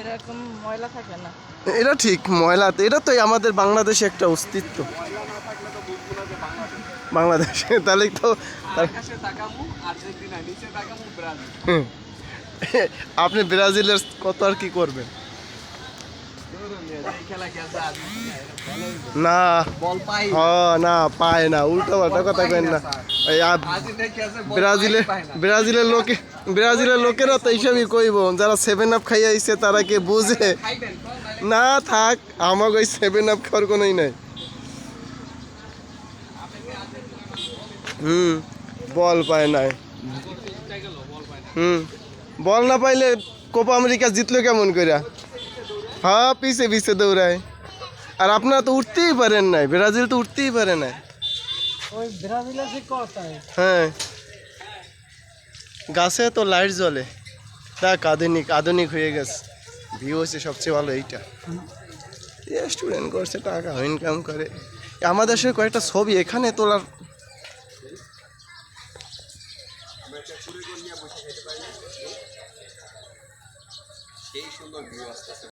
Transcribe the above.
এরকম ময়লা থাকে না। এটা ঠিক ময়লা এটা তো আমাদের বাংলাদেশে একটা অস্তিত্ব। বাংলাদেশে তাহলে তো। আপনি ব্রাজিলের কত আর কি করবেন? না। বল পাই। হ না পায় না। উল্টো পাল্টা কথা কেন না এই আ- আর্জেন্টিনা খেলছে বল ব্রাজিলে পায় না। ব্রাজিলের লোকে ব্রাজিলের লোকেরা তো এইসবই কইব। যারা সেভেন আপ খাইয়া আইছে তারা কি বুঝে? না থাক আমাকে ওই সেভেন আপ খাওয়ার কোনোই নাই। হুম বল পায় নাই। হুম বল না পাইলে কোপা আমেরিকা জিতলো কেমন করে হ্যাঁ পিছে পিছে দৌড়ায়। আর আপনারা তো উঠতেই পারেন নাই ব্রাজিল তো উঠতেই পারে না ওই ব্রাজিলের যে কথায় হ্যাঁ। গাছে তো লাইট জ্বলে। দেখ আধুনিক আধুনিক হয়ে গেছে। ভিউ হচ্ছে সবচেয়ে ভালো এইটা। স্টুডেন্ট করছে টাকা ইনকাম করে। আমাদের সঙ্গে কয়েকটা ছবি এখানে তোলার সেই সুন্দর ভিউ আসতেছে